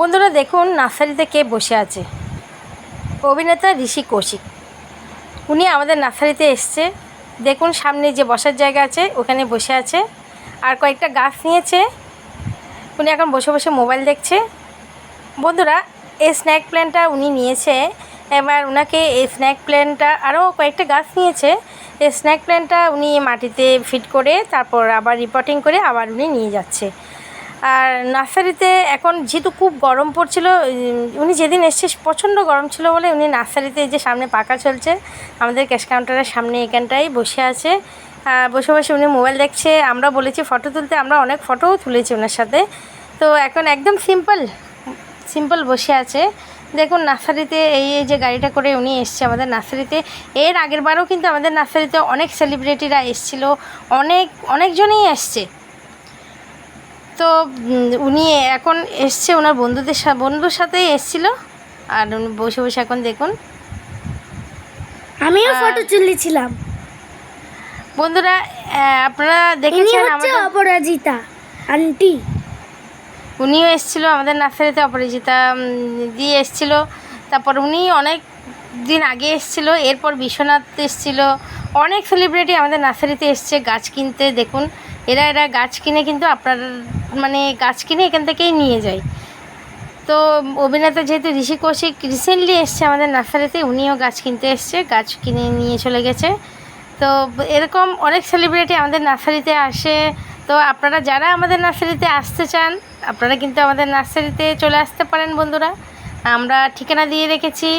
বন্ধুরা দেখুন নার্সারিতে কে বসে আছে। অভিনেতা ঋষি কৌশিক। উনি আমাদের নার্সারিতে এসছে। দেখুন সামনে যে বসার জায়গা আছে, ওখানে বসে আছে। আর কয়েকটা গাছ নিয়েছে। উনি এখন বসে বসে মোবাইল দেখছে। বন্ধুরা, এই স্ন্যাক প্ল্যানটা উনি নিয়েছে। এবার ওনাকে এই স্ন্যাক প্ল্যানটা আরও কয়েকটা গাছ নিয়েছে। এই স্ন্যাক প্ল্যানটা উনি মাটিতে ফিট করে, তারপর আবার রিপোর্টিং করে আবার উনি নিয়ে যাচ্ছে। আর নার্সারিতে এখন যেহেতু খুব গরম পড়ছিল উনি যেদিন এসছে প্রচণ্ড গরম ছিল বলে উনি নার্সারিতে যে সামনে পাকা চলছে, আমাদের ক্যাশ কাউন্টারের সামনে এখানটাই বসে আছে। বসে বসে উনি মোবাইল দেখছে, আমরা বলেছি ফটো তুলতে, আমরা অনেক ফটোও তুলেছি ওনার সাথে। তো এখন একদম সিম্পল সিম্পল বসে আছে। দেখুন নার্সারিতে এই এই যে গাড়িটা করে উনি এসছে আমাদের নার্সারিতে। এর আগের বারও কিন্তু আমাদের নার্সারিতে অনেক সেলিব্রিটিরা এসছিল, অনেক, অনেকজনই এসছে। তো উনি এখন এসছে ওনার বন্ধুদের বন্ধুর সাথেই এসছিল। আর উনি বসে বসে এখন দেখুন। আমিও ফটো তুলেছিলাম। বন্ধুরা আপনারা দেখেছেন আমাদের অপরাজিতা আন্টি। উনিও এসেছিল আমাদের নার্সারিতে অপরাজিতা দিয়ে এসেছিল। তারপর উনি অনেক দিন আগে এসেছিল এরপর বিশ্বনাথ এসেছিল। অনেক সেলিব্রিটি আমাদের নার্সারিতে এসছে, গাছ কিনতে, দেখুন। এরা এরা গাছ কিনে কিন্তু আপনার মানে গাছ কিনে এখান থেকেই নিয়ে যায়। তো অভিনেতা যেহেতু ঋষি কৌশিক রিসেন্টলি এসছে আমাদের নার্সারিতে, উনিও গাছ কিনতে এসছে, গাছ কিনে নিয়ে চলে গেছে। তো এরকম অনেক সেলিব্রিটি আমাদের নার্সারিতে আসে। তো আপনারা যারা আমাদের নার্সারিতে আসতে চান, আপনারা কিন্তু আমাদের নার্সারিতে চলে আসতে পারেন বন্ধুরা। আমরা ঠিকানা দিয়ে রেখেছি।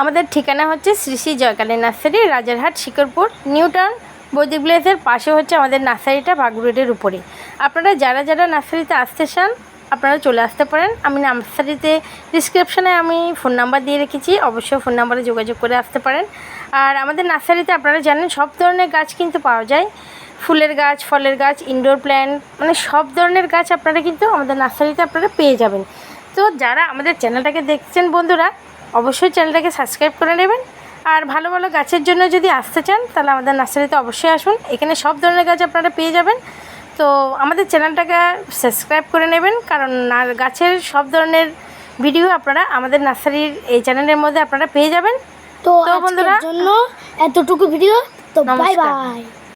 আমাদের ঠিকানা হচ্ছে Shri Shri Joykali nursery, Rajarhat Shikarpur new town Vedic ভিলেজের পাশে হচ্ছে আমাদের নার্সারিটা বাগুড়ের উপরে আপনারা যারা যারা নার্সারিতে আসতে চান, আপনারা চলে আসতে পারেন। আমি নার্সারিতে ডিসক্রিপশানে আমি ফোন নাম্বার দিয়ে রেখেছি, অবশ্যই ফোন নাম্বারে যোগাযোগ করে আসতে পারেন। আর আমাদের নার্সারিতে আপনারা জানেন, সব ধরনের গাছ কিন্তু পাওয়া যায়। ফুলের গাছ, ফলের গাছ ইনডোর প্ল্যান্ট মানে সব ধরনের গাছ আপনারা কিন্তু আমাদের নার্সারিতে আপনারা পেয়ে যাবেন। তো যারা আমাদের চ্যানেলটাকে দেখছেন বন্ধুরা অবশ্যই চ্যানেলটাকে সাবস্ক্রাইব করে নেবেন। আর ভালো ভালো গাছের জন্য যদি আসতে চান তাহলে আমাদের নার্সারিতে অবশ্যই আসুন। এখানে সব ধরনের গাছ আপনারা পেয়ে যাবেন। তো আমাদের চ্যানেলটাকে সাবস্ক্রাইব করে নেবেন কারণ গাছের সব ধরনের ভিডিও আপনারা আমাদের নার্সারির এই চ্যানেলের মধ্যে আপনারা পেয়ে যাবেন। তো বন্ধুরা- জন্য এতটুকু ভিডিও তো বাই। বাই